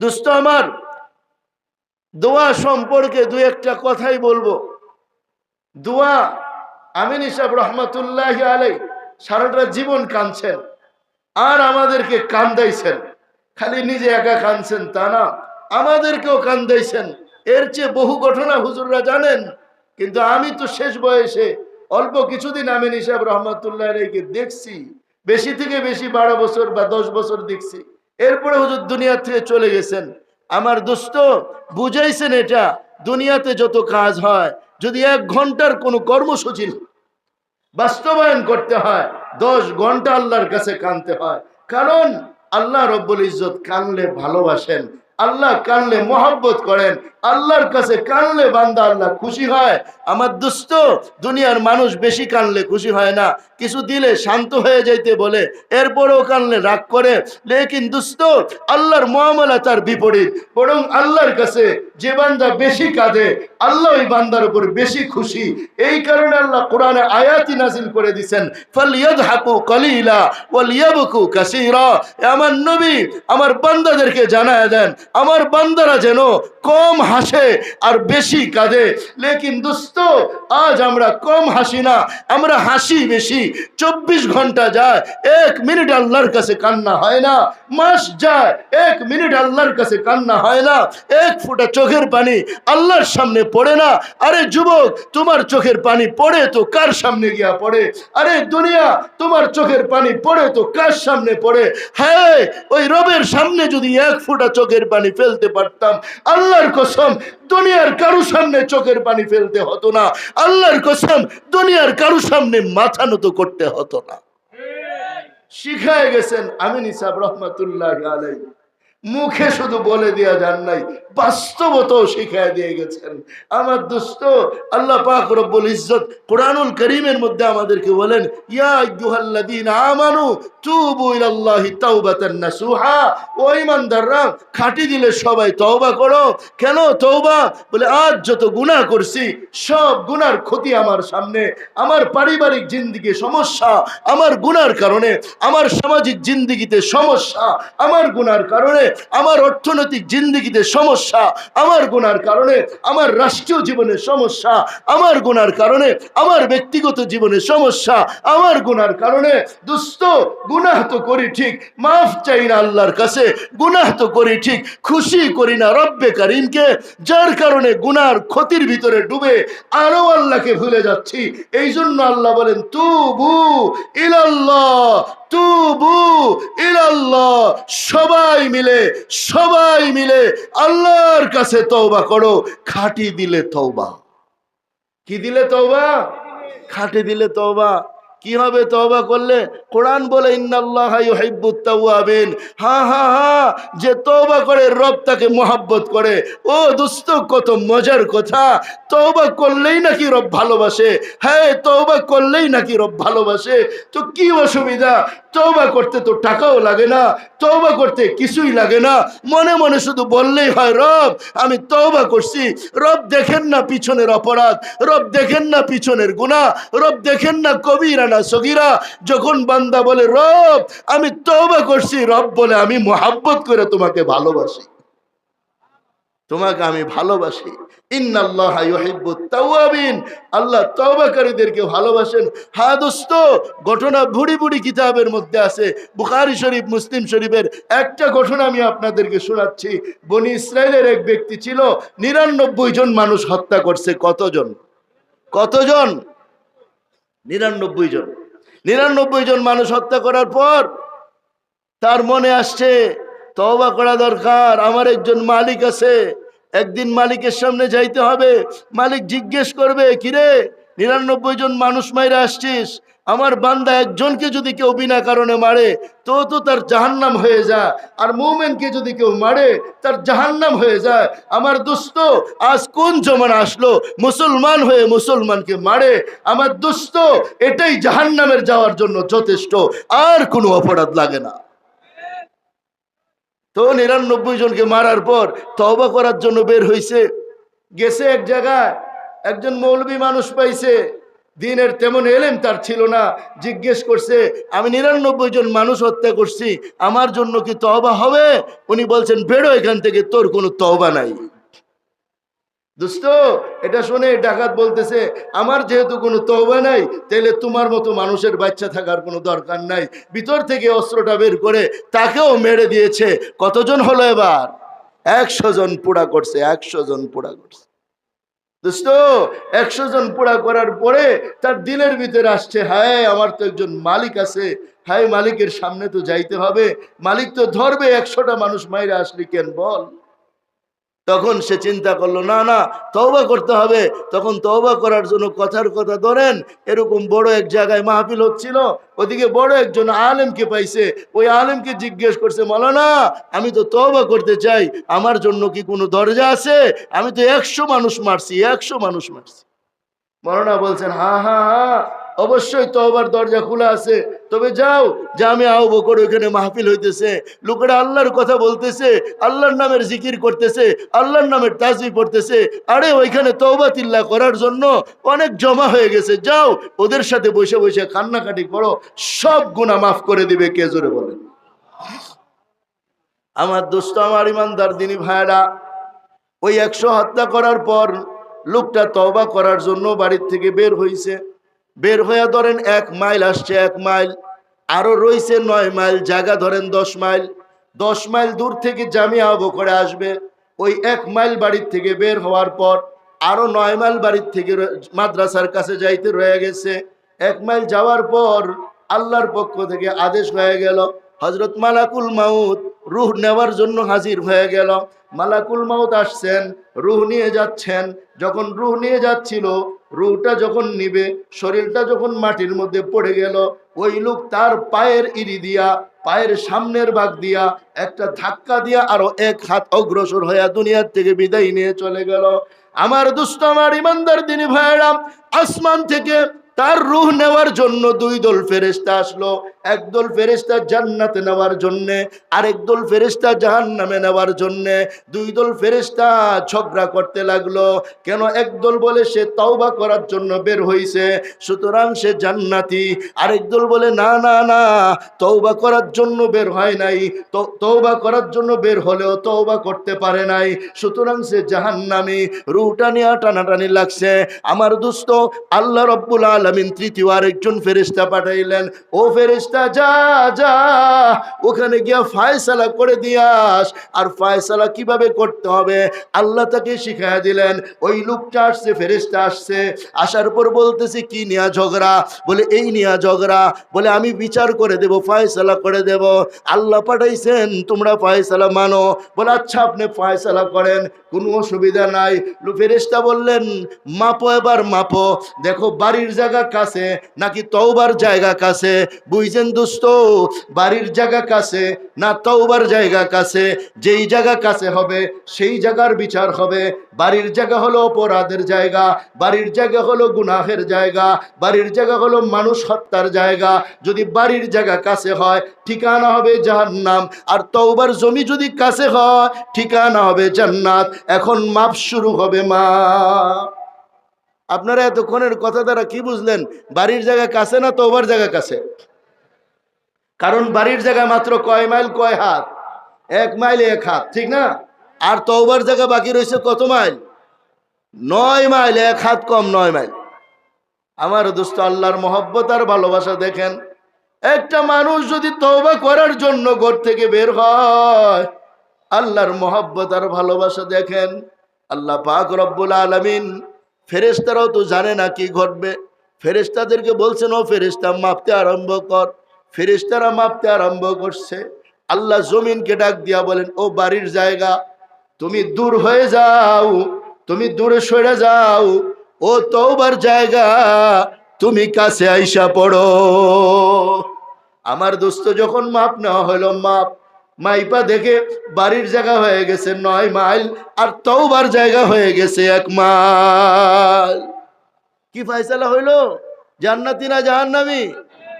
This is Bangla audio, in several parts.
দোস্ত, আমার দোয়া সম্পর্কে দু একটা কথাই বলব। দোয়া আমিন ইসাব রহমতুল্লাহ আলাই সারাটা জীবন কাঁদছেন, আর আমাদেরকে কান্দাইছেন। খালি নিজে একা কাঁদছেন তা না, আমাদেরকেও কান্দাইছেন। এর চেয়ে বহু ঘটনা হুজুররা জানেন, কিন্তু আমি তো শেষ বয়সে অল্প কিছুদিন আমিন ইসাব রহমতুল্লাহ আলাইকে দেখছি, বেশি থেকে বেশি বারো বছর বা দশ বছর দেখছি। এরপরে হুজুর দুনিয়া থেকে চলে গেছেন। আমার দোস্ত, বুঝাইছেন এটা, দুনিয়াতে যত কাজ হয়, যদি এক ঘণ্টার কোনো কর্মসূচি বাস্তবায়ন করতে হয়, দশ ঘণ্টা আল্লাহর কাছে কানতে হয়। কারণ আল্লাহ রব্বুল ইজত কানলে ভালোবাসেন আল্লাহ কানলে মহব্বত করেন, আল্লাহর কাছে কানলে বান্দা আল্লাহ খুশি হয়। আমার দুস্থ দুনিয়ার মানুষ বেশি কানলে খুশি হয় না। কিছু দিলে শান্ত হয়ে যাইতে বলে, এরপরেও কানলে রাগ করে। লেকিন দুস্থ আল্লাহর মহামলা তার বিপরীত। বরং আল্লাহর কাছে যে বান্দা বেশি কাঁদে, আল্লাহ ওই বান্দার উপর বেশি খুশি। এই কারণে আল্লাহ কোরআনে আয়াতি নাজিল করে দিচ্ছেন দিছেন ফালিয়াদহাকু কলিলা ওয়ালিয়াবকু কাসীরা। আমার নবী আমার বান্দাদেরকে জানায় দেন আমার বান্দারা যেন কম হাসে আর বেশি কাঁদে। লেকিন দোস্ত, আজ আমরা কম হাসি না, আমরা হাসি বেশি। চব্বিশ ঘণ্টা যায়, এক মিনিট আল্লাহর কাছে কান্না হয় না। মাস যায়, এক মিনিট আল্লাহর কাছে কান্না হয় না। এক ফোঁটা চোখের পানি আল্লাহর সামনে পড়ে না। আরে যুবক, তোমার চোখের পানি পড়ে তো কার সামনে গিয়া পড়ে? আরে দুনিয়া, তোমার চোখের পানি পড়ে তো কার সামনে পড়ে? হ্যাঁ ওই রবের সামনে যদি এক ফোঁটা চোখের পানি ফেলতে পারতাম। আল্লাহর কসম, দুনিয়ার কারও সামনে চোখের পানি ফেলতে হতো না। আল্লাহর কসম, দুনিয়ার কারও সামনে মাথা নত করতে হতো না। শিখায় গেছেন আমিন ইসাব রহমতুল্লাহ আলাই মুখে শুধু বলে দেওয়া যান নাই, বাস্তবতাও শিখায় দিয়ে গেছেন। আমার দোস্ত আল্লাহ পাক রব্বুল ইজ্জত কোরআনুল করিমের মধ্যে আমাদেরকে বলেন খাঁটি দিলে সবাই তওবা করো। কেন তওবা? বলে, আজ যত গুনাহ করছি, সব গুনার ক্ষতি আমার সামনে। আমার পারিবারিক জিন্দিগি সমস্যা, আমার গুনার কারণে, আমার সামাজিক জিন্দিগিতে সমস্যা, আমার গুনার কারণে আমার অর্থনৈতিক জিন্দিগিতে সমস্যা, আমার গুনার কারণে, আমার রাষ্ট্রীয় জীবনে সমস্যা, আমার গুনার কারণে, আমার ব্যক্তিগত জীবনে সমস্যা, আমার গুনার কারণে, দুস্থ, গুনাহ তো করি ঠিক, মাফ চাই না আল্লাহর কাছে, গুনাহ তো করি ঠিক, খুশি করি না রব্বে কারিমকে, যার কারণে গুনার ক্ষতির ভিতরে ডুবে আরও আল্লাহকে ভুলে যাচ্ছি। এই জন্য আল্লাহ বলেন, তুবু ইলাল্লাহ। তুবু ইলাল্লাহ। সবাই মিলে সবাই মিলে আল্লাহর কাছে তওবা করো। খাটি দিলে তওবা। কি দিলে তওবা? খাটি দিলে তওবা। কি হবে তওবা করলে? কোরআন বলে যে তওবা করে, রব তাকে মোহাব্বত করে। ও দোস্ত, কত মজার কথা। তওবা করলেই নাকি রব ভালোবাসে। হ্যাঁ তওবা করলেই নাকি রব ভালোবাসে। তো কি অসুবিধা? তওবা করতে তো টাকাও লাগে না। তওবা করতে কিছুই লাগে না। মনে মনে শুধু বললেই হয়, রব, আমি তওবা করছি। রব দেখেন না পিছনের অপরাধ। রব দেখেন না পিছনের গুনাহ। রব দেখেন না কবিরা না সগিরা, যখন বান্দা বলে, রব, আমি তওবা করছি, রব বলে, আমি মোহাব্বত করে তোমাকে ভালোবাসি। তোমাকে আমি ভালোবাসি। আল্লাহ তওবাকারীদেরকে ভালোবাসেন। হ্যাঁ দোস্ত, ঘটনা বুড়ি বুড়ি কিতাবের মধ্যে আছে। বুখারী শরীফ, মুসলিম শরীফের একটা ঘটনা আমি আপনাদেরকে শোনাচ্ছি। বনি ইসরায়েলের এক ব্যক্তি ছিল, নিরানব্বই জন মানুষ হত্যা করছে। কতজন? কতজন? নিরানব্বই জন। নিরানব্বই জন মানুষ হত্যা করার পর তার মনে আসছে তবা করা দরকার, আমার একজন মালিক আছে, একদিন মালিকের সামনে যাইতে হবে, মালিক জিজ্ঞেস করবে, কিরে নিরানব্বই জন মানুষ মাইরে আসছিস, আমার বান্দা একজনকে যদি কেউ বিনা কারণে মারে, তো তো তার জাহান্নাম হয়ে যায়। আর মুমেনকে যদি কেউ মারে, তার জাহান্নাম হয়ে যায়। আমার দোস্ত আজ কোন জমানা আসলো? মুসলমান হয়ে মুসলমানকে মারে। আমার দোস্ত এটাই জাহান্নামের যাওয়ার জন্য যথেষ্ট। আর কোনো অপরাধ লাগে না। তো নিরানব্বই জনকে মারার পর তওবা করার জন্য বের হইছে। গেছে এক জায়গায় একজন মৌলবী মানুষ পাইছে, দিনের তেমন এলেম তার ছিল না। জিজ্ঞেস করছে, আমি নিরানব্বই জন মানুষ হত্যা করছি, আমার জন্য কি তহবা হবে? উনি বলছেন, বেরো এখান থেকে, তোর কোনো তহবা নাই। দোস্ত এটা শুনে ডাকাত বলতেছে, আমার যেহেতু কোনো তহবা নাই তাহলে তোমার মতো মানুষের বাচ্চা থাকার কোনো দরকার নাই। ভিতর থেকে অস্ত্রটা বের করে তাকেও মেরে দিয়েছে। কতজন হলো এবার? একশো জন পোড়া করছে, একশো জন পোড়া করছে। দোস্ত একশো জন পোড়া করার পরে তার দিলের ভিতরে আসছে, হায়, আমার তো একজন মালিক আছে। হায়, মালিকের সামনে তো যাইতে হবে। মালিক তো ধরবে, একশোটা মানুষ মাইরা আসলি কেন বল? তখন সে চিন্তা করল, না না, তওবা করতে হবে। তখন তওবা করার জন্য কথার কথা ধরেন, এরকম বড় এক জায়গায় মাহফিল হচ্ছিল, ওদিকে বড় একজন আলেমকে পাইছে, ওই আলেমকে জিজ্ঞেস করছে মৌলানা আমি তো তওবা করতে চাই, আমার জন্য কি কোনো দরজা আছে? আমি তো একশো মানুষ মারছি, একশো মানুষ মারছি। মৌলানা বলছেন, হা হা হা অবশ্যই তওবার দরজা খোলা আছে। তবে যাও যে আমি আও বকর ওইখানে মাহফিল হইতেছে। লোকেরা আল্লাহর কথা বলতেছে, আল্লাহর নামের জিকির করতেছে, আল্লাহর নামের তাজবি পড়তেছে। আরে ওইখানে তওবা তিল্লা করার জন্য অনেক জমা হয়ে গেছে। যাও, ওদের সাথে বসে বসে কান্নাকাটি করো, সব গুণা মাফ করে দিবে, কে জোরে বলেন আমার দোস্ত, আমার ইমানদার দিনী ভাইরা ওই একশো হত্যা করার পর লোকটা তওবা করার জন্য বাড়ির থেকে বের হইছে। বের হয়ে ধরেন এক মাইল আসছে এক মাইল, আরও রয়েছে নয় মাইল, জায়গা ধরেন দশ মাইল। দশ মাইল দূর থেকে জামিয়া আবু করে আসবে। ওই এক মাইল বাড়ির থেকে বের হওয়ার পর আরও নয় মাইল বাড়ির থেকে মাদ্রাসার কাছে যাইতে রয়ে গেছে। এক মাইল যাওয়ার পর আল্লাহর পক্ষ থেকে আদেশ হয়ে গেল হজরত মালাকুল মাউত রুহ নেওয়ার জন্য হাজির হয়ে গেল। মালাকুল মাউত আসছেন, রুহ নিয়ে যাচ্ছেন। যখন রুহ নিয়ে যাচ্ছিল, রুহটা যখন নিবে, শরীরটা যখন মাটির মধ্যে পড়ে গেল, ওই লোক তার পায়ের ইরি দিয়া, পায়ের সামনের ভাগ দিয়া, একটা ধাক্কা দিয়া আরও এক হাত অগ্রসর হইয়া দুনিয়ার থেকে বিদায় নিয়ে চলে গেল। আমার দুষ্ট, আমার ইমানদার দিনী ভাইরাম আসমান থেকে তার রুহ নেওয়ার জন্য দুই দল ফেরেস্তা আসলো। একদল ফেরেস্তা জান্নাতে নেওয়ার জন্যে, আরেক দল ফেরেস্তা জাহান নামে নেওয়ার জন্যে, দুই দল ফেরেস্তা ঝগড়া করতে লাগল। কেন একদল বলে সে তওবা করার জন্য বের হইছে, সুতরাং সে জান্নাতি। আরেক দল বলে, না না না, তওবা করার জন্য বের হয় নাই। তওবা করার জন্য বের হলেও তওবা করতে পারে নাই। সুতরাং সে জাহান্নামি। রুটা নিয়ে টানাটানি লাগছে। আমার দুস্থ আল্লাহ রব্বুল আলমিন তৃতীয় আরেকজন ফেরিস্তা পাঠাইলেন। ও ফেরেস্তা যা যা। ওখানে গিয়া ফায়সালা করে দিয়াস আর ফায়সালা কীভাবে করতে হবে? আল্লাহ তাকে দিলেন। ওই লোকটা আসছে ফেরেস্তা আসছে। আসার পর বলতেছে, কি নিয়া ঝগড়া? বলে, এই নিয়া ঝগড়া। বলে, আমি বিচার করে দেব, ফায়সালা করে দেব। আল্লাহ পাঠাইছেন, তোমরা ফায়সালা মানো। বলে আচ্ছা আপনি ফায়সালা করেন, কোনো অসুবিধা নাই। ফেরেশতা বললেন, মাপো এবার, মাপো। দেখো, বাড়ির জায়গা কাছে, নাকি তওবার জায়গা কাছে? বুঝছেন দোস্ত, বাড়ির জায়গা কাছে না তওবার জায়গা কাছে, যেই জায়গা কাছে হবে, সেই জায়গার বিচার হবে। বাড়ির জায়গা হলো অপরাধের জায়গা, বাড়ির জায়গা হলো গুনাহের জায়গা, বাড়ির জায়গা হলো মানুষ হত্যার জায়গা। যদি বাড়ির জায়গা কাছে হয়, ঠিকানা হবে জাহান্নাম। আর তওবার জমি যদি কাছে হয়, ঠিকানা হবে জান্নাত। এখন মাপ শুরু হবে মা আপনারা এতক্ষণের কথা দ্বারা কি বুঝলেন? বাড়ির জায়গা কাছে না তওবার জায়গা কাছে? কারণ বাড়ির জায়গা মাত্র কয় মাইল, কয় হাত? এক মাইল এক হাত, ঠিক না? আর তওবার জায়গা বাকি রয়েছে কত মাইল? নয় মাইল, এক হাত কম নয় মাইল। আমার দোস্ত, আল্লাহর মহব্বত আর ভালোবাসা দেখেন, একটা মানুষ যদি তওবা করার জন্য ঘর থেকে বের হয়, আল্লাহর মহব্বত আর ভালোবাসা দেখেন, আল্লাহ পাক রব্বুল আলামিন ফেরেশতারাও তো জানে না কি ঘটবে। ফেরেশতাদেরকে বলছেন, ও ফেরেশতা, মাপতে আরম্ভ কর। ফেরেশতারা মাপতে আরম্ভ করছে। আল্লাহ জমিনকে ডাক দিয়া বলেন, ও বাড়ির জায়গা, তুমি দূর হয়ে যাও, তুমি দূরে সরে যাও। ও তওবার জায়গা, তুমি কাছে আইসা পড়ো। আমার দোস্ত, যখন মাপ নেওয়া হলো, মাপ, মাইপা দেখে বাড়ির জায়গা হয়ে গেছে নয় মাইল, আর তওবার জায়গা হয়ে গেছে এক মাইল। কি ফায়সালা হইল? জান্নাতি না জাহান্নামি?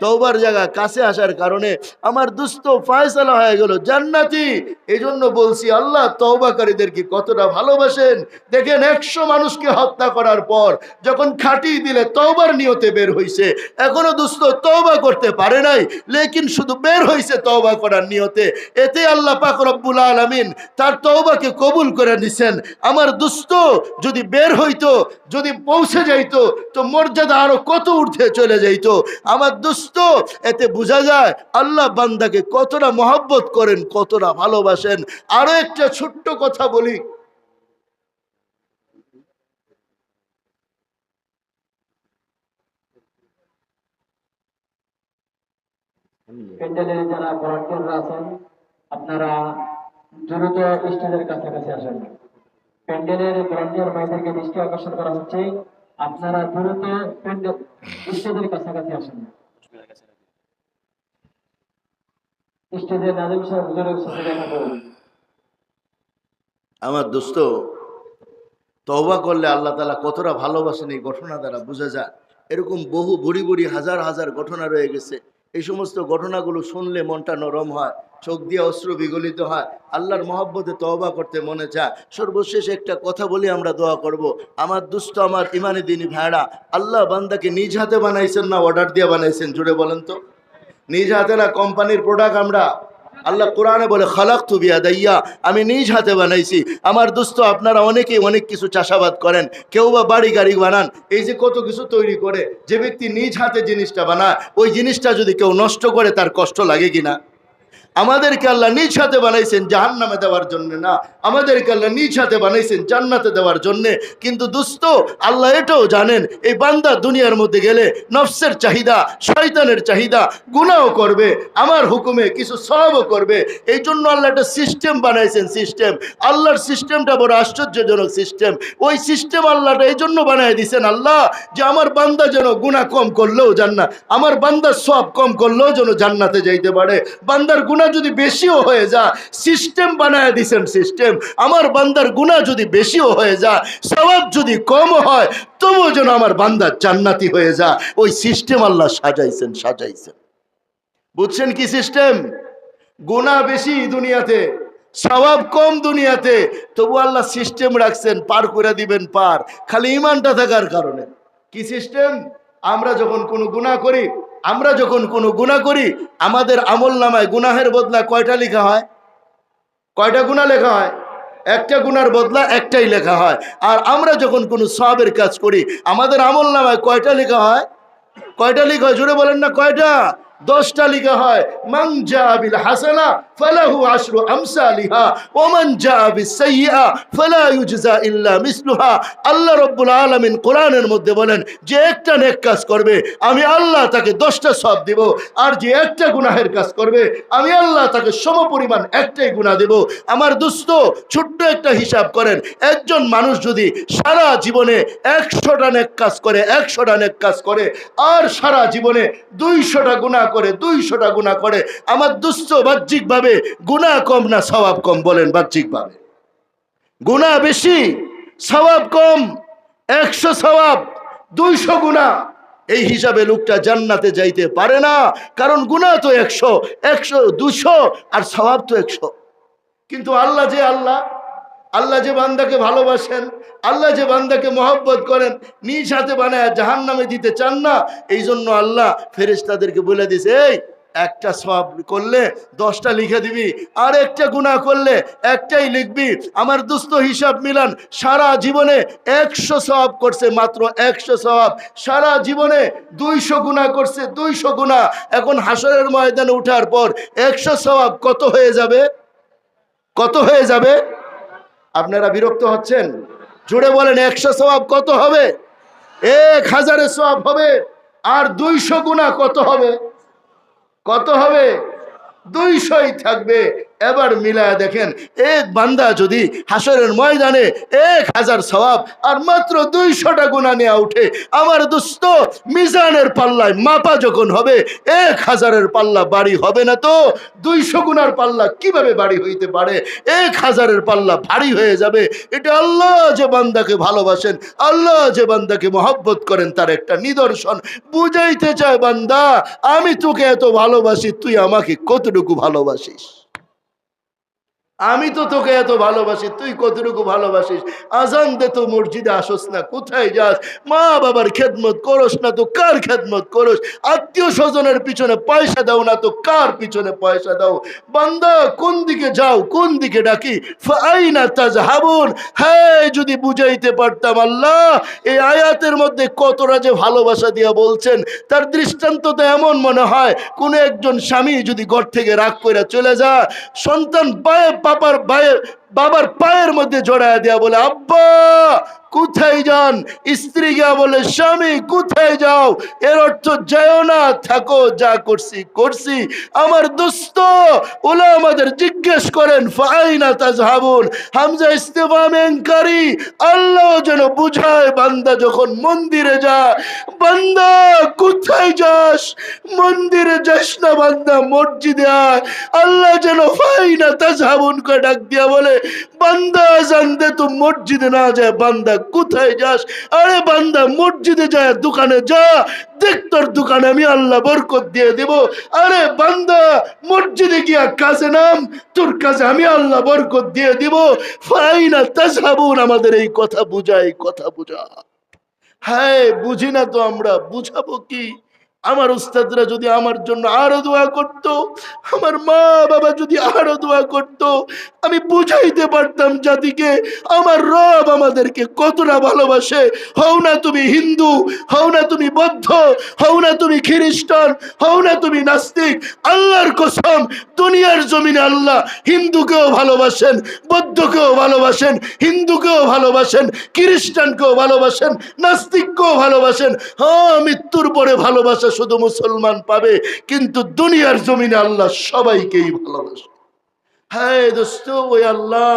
তওবার জায়গা কাছে আসার কারণে আমার দুস্থ ফায়সালা হয়ে গেল। জান্নাতি! এই জন্য বলছি, আল্লাহ তওবাকারীদেরকে কতটা ভালোবাসেন? দেখেন, একশো মানুষকে হত্যা করার পর যখন খাটিয়ে দিলে তওবার নিয়তে বের হইছে, এখনও দুস্থ তৌবা করতে পারে নাই, লেকিন শুধু বের হইছে তওবা করার নিয়তে। এতে আল্লাহ পাক রব্বুল আলামিন তার তওবাকে কবুল করে নিছেন। আমার দুস্থ যদি বের হইতো, যদি পৌঁছে যাইতো, তো মর্যাদা আরও কত ঊর্ধ্বে চলে যাইতো। আমার দুস্থ এতে বোঝা যায় আল্লাহ বান্দাকে কতটা মহব্বত করেন, কতটা ভালোবাসেন। আরও একটা ছোট্ট কথা বলি। প্যান্ডেলে যারা আছেন, আপনারা দ্রুত কাছাকাছি আসেন। প্যান্ডেলের ভলান্টিয়ার ভাইদেরকে দৃষ্টি আকর্ষণ করা হচ্ছে, আপনারা দ্রুত প্যান্ডেল কাছাকাছি আসেন। আমার দোস্ত, তওবা করলে আল্লাহ তালা কতটা ভালোবাসেন এই ঘটনা দ্বারা বোঝা যায়। এরকম বহু, বুড়ি বুড়ি, হাজার হাজার ঘটনা রয়ে গেছে। এই সমস্ত ঘটনাগুলো শুনলে মনটা নরম হয়, চোখ দিয়ে অস্ত্র বিগলিত হয়, আল্লাহর মহব্বতে তওবা করতে মনে চায়। সর্বশেষ একটা কথা বলি আমরা দোয়া করব। আমার দুস্থ আমার ইমানি দিনী ভাইরা আল্লাহ বান্দাকে নিজ হাতে বানাইছেন না অর্ডার দিয়ে বানাইছেন? জুড়ে বলেন তো। নিজ হাতে না কোম্পানির প্রোডাক্ট আমরা। আল্লাহ কোরআনে বলে খালাক তু দাইয়া আমি নিজ হাতে বানাইছি। আমার দোস্ত, আপনারা অনেকেই অনেক কিছু চাষাবাদ করেন, কেউ বা বাড়ি গাড়ি বানান, এই যে কত কিছু তৈরি করে, যে ব্যক্তি নিজ হাতে জিনিসটা বানায়, ওই জিনিসটা যদি কেউ নষ্ট করে, তার কষ্ট লাগে কিনা? আমাদেরকে আল্লাহ নিজ হাতে বানাইছেন জাহান নামে দেওয়ার জন্য না। আমাদেরকে আল্লাহ নিজ হাতে বানাইছেন জান্নাতে দেওয়ার জন্য। কিন্তু দুস্থ আল্লাহ এটাও জানেন, এই বান্দা দুনিয়ার মধ্যে গেলে নফসের চাহিদা, শয়তানের চাহিদা গুণাও করবে, আমার হুকুমে কিছু সবও করবে। এই জন্য আল্লাহ একটা সিস্টেম বানাইছেন সিস্টেম। আল্লাহর সিস্টেমটা বড় আশ্চর্যজনক সিস্টেম। ওই সিস্টেম আল্লাহটা এই জন্য বানাই দিছেন আল্লাহ, যে আমার বান্দা যেন গুণা কম করলেও জান্নাত, আমার বান্দার সব কম করলেও যেন জান্নাতে যাইতে পারে। বান্দার গুণা যদি বেশিও হয়ে যায় সিস্টেম বানায় দিছেন সিস্টেম আমার বান্দার গুণা যদি বেশিও হয়ে যায় স্বভাব যদি কম হয়, তবুও যেন আমার বান্দার জান্নাতি হয়ে যায়। ওই সিস্টেম আল্লাহ সাজাইছেন সাজাইছেন। বুঝছেন কি সিস্টেম গুণা বেশি দুনিয়াতে স্বভাব কম দুনিয়াতে, তবু আল্লাহ সিস্টেম রাখছেন, পার করে দিবেন পার। খালি ইমানটা থাকার কারণে। কি সিস্টেম আমরা যখন কোনো গুণা করি আমরা যখন কোনো গুণা করি, আমাদের আমল নামায় গুনাহের বদলা কয়টা লেখা হয়? কয়টা গুণা লেখা হয়? একটা গুনার বদলা একটাই লেখা হয়। আর আমরা যখন কোনো সবের কাজ করি, আমাদের আমল নামায় কয়টা লেখা হয়? কয়টা লেখা হয়? জুড়ে বলেন না, কয়টা? দশটা লেখা হয়, মান জাবিল হাসানা ফালাহু আশরু আমসালিহা ওয়া মান জাবিস সাইয়্যা ফালা ইউজজা ইল্লা মিসলুহা। আল্লাহ রাব্বুল আলামিন কোরআনের মধ্যে বলেন, যে একটা নেক কাজ করবে, আমি আল্লাহ তাকে দশটা সব দিব, আর যে একটা গুনাহের কাজ করবে, আমি আল্লাহ তাকে সমপরিমাণ একটাই গুনাহ দেব। আমার দোস্ত, ছোট্ট একটা হিসাব করেন, একজন মানুষ যদি সারা জীবনে একশোটা নেক কাজ করে, একশোটা নেক কাজ করে, আর সারা জীবনে দুইশোটা গুণা করে, দুইশোটা গুণা করে, আমার দুস্থ বাহ্যিকভাবে গুণা কম না স্বভাব কম বলেন বাহ্যিকভাবে। গুণা বেশি, স্বভাব কম, একশো স্বভাব, দুইশো গুণা এই হিসাবে লোকটা জান্নাতে যাইতে পারে না, কারণ গুণা তো একশো একশো দুশো আর স্বভাব তো একশো। কিন্তু আল্লাহ যে আল্লাহ আল্লাহ যে বান্দাকে ভালোবাসেন, আল্লাহ যে বান্দাকে মহব্বত করেন, নিজ হাতে বানায় জাহান নামে দিতে চান না এই জন্য আল্লাহ ফেরেশতাদেরকে বলে দিছে এই, একটা সব করলে দশটা লিখে দিবি, আর একটা গুণা করলে একটাই লিখবি। আমার দুস্থ হিসাব মিলান, সারা জীবনে একশো সব করছে, মাত্র একশো সব সারা জীবনে দুইশো গুণা করছে, দুইশো গুণা এখন হাসরের ময়দানে উঠার পর একশো সবাব কত হয়ে যাবে? কত হয়ে যাবে? আপনারা বিরক্ত হচ্ছেন? জুড়ে বলেন, একশো স্বভাব কত হবে? এক হাজারে সবাব হবে, আর দুইশো গুণা কত হবে? কত হবে? দুইশোই থাকবে। এবার মিলায় দেখেন, এক বান্দা যদি হাসরের ময়দানে এক হাজার সওয়াব আর মাত্র দুইশোটা গুণা নেওয়া উঠে, আমার দোস্ত মিজানের পাল্লায় মাপা যখন হবে, এক হাজারের পাল্লা বাড়ি হবে না তো? দুইশো গুণার পাল্লা কীভাবে বাড়ি হইতে পারে? এক হাজারের পাল্লা ভারী হয়ে যাবে। এটা আল্লাহ যে বান্দাকে ভালোবাসেন, আল্লাহ যে বান্দাকে মহব্বত করেন, তার একটা নিদর্শন। বুঝাইতে চায় বান্দা, আমি তোকে এত ভালোবাসি, তুই আমাকে কতটুকু ভালোবাসিস? আমি তো তোকে এত ভালোবাসি, তুই কতটুকু ভালোবাসিস? আজান দে তো মসজিদে আসোস না, কোথায় যাস? মা বাবার খেদমত করস না তো কার খেদমত করস? আত্মীয় স্বজনের পিছনে পয়সা দাও না তো কার পিছনে পয়সা দাও? বান্দা, কোন দিকে যাও, কোন দিকে ডাকি? ফাইনা তাজহাবুন। হ্যাঁ যদি বুঝাইতে পারতাম আল্লাহ, এই আয়াতের মধ্যে কতটা যে ভালোবাসা দিয়া বলছেন, তার দৃষ্টান্ত তো এমন মনে হয়, কোনো একজন স্বামী যদি ঘর থেকে রাগ করে চলে যা সন্তান পায়ে পাপার পায়ে বাবার পায়ের মধ্যে জড়ায় দেয়া বলে, আব্বা, কোথায় যান? স্ত্রী গিয়া বলে, স্বামী, কোথায় যাও? এর অর্থ যাও না, থাকো, যা করছি করছি। আমার দোস্ত, ওলা আমাদের জিজ্ঞেস করেন, ফাইনা তাজহাবুন? হামজা ইস্তেফামেনকারী আল্লাহ যেন বুঝায়, বান্দা যখন মন্দিরে যা বান্দা, কোথায় যাস? মন্দিরে যাস না, বান্দা মসজিদে আয়। আল্লাহ যেন ফাইনা তাজহাবুন কে ডাক দিয়া বলে বান্দা জানতে তো মসজিদে না যায়, বান্দা কোথায় যাস? আরে বান্দা, মসজিদে যায়, দোকানে যা, দেখ তোর দোকানে আমি আল্লাহ বরকত দিয়ে দেব। আরে বান্দা, মসজিদে গিয়া কাজে নাম, তোর কাছে আমি আল্লাহ বরকত দিয়ে দিব। ফাইনা তাজহাবুন, আমাদের এই কথা বুঝাই কথা বুঝা। হ্যাঁ বুঝি না তো আমরা, বুঝাবো কি? আমার উস্তাদরা যদি আমার জন্য আরও দোয়া করত, আমার মা বাবা যদি আরও দোয়া করত, আমি বুঝাইতে পারতাম জাতিকে, আমার রব আমাদেরকে কতটা ভালোবাসে। হও না তুমি হিন্দু, হও না তুমি বৌদ্ধ, হও না তুমি খ্রিস্টান, হও না তুমি নাস্তিক। আল্লাহর কসম, দুনিয়ার জমিনে আল্লাহ হিন্দুকেও ভালোবাসেন, বৌদ্ধকেও ভালোবাসেন, হিন্দুকেও ভালোবাসেন, খ্রিস্টানকেও ভালোবাসেন, নাস্তিককেও ভালোবাসেন। হ্যাঁ মৃত্যুর পরে ভালোবাসা শুধু মুসলমান পাবে, কিন্তু দুনিয়ার জমিনে আল্লাহ সবাইকেই ভালোবাসে। হ্যাঁ দোস্ত, ওই আল্লাহ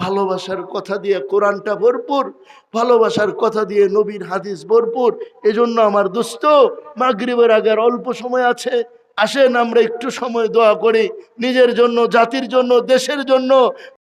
ভালোবাসার কথা দিয়ে কোরআনটা ভরপুর, ভালোবাসার কথা দিয়ে নবীর হাদিস ভরপুর। এজন্য আমার দোস্ত, মাগরিবের আগের অল্প সময় আছে। আসেন, আমরা একটু সময় দোয়া করি। নিজের জন্য, জাতির জন্য, দেশের জন্য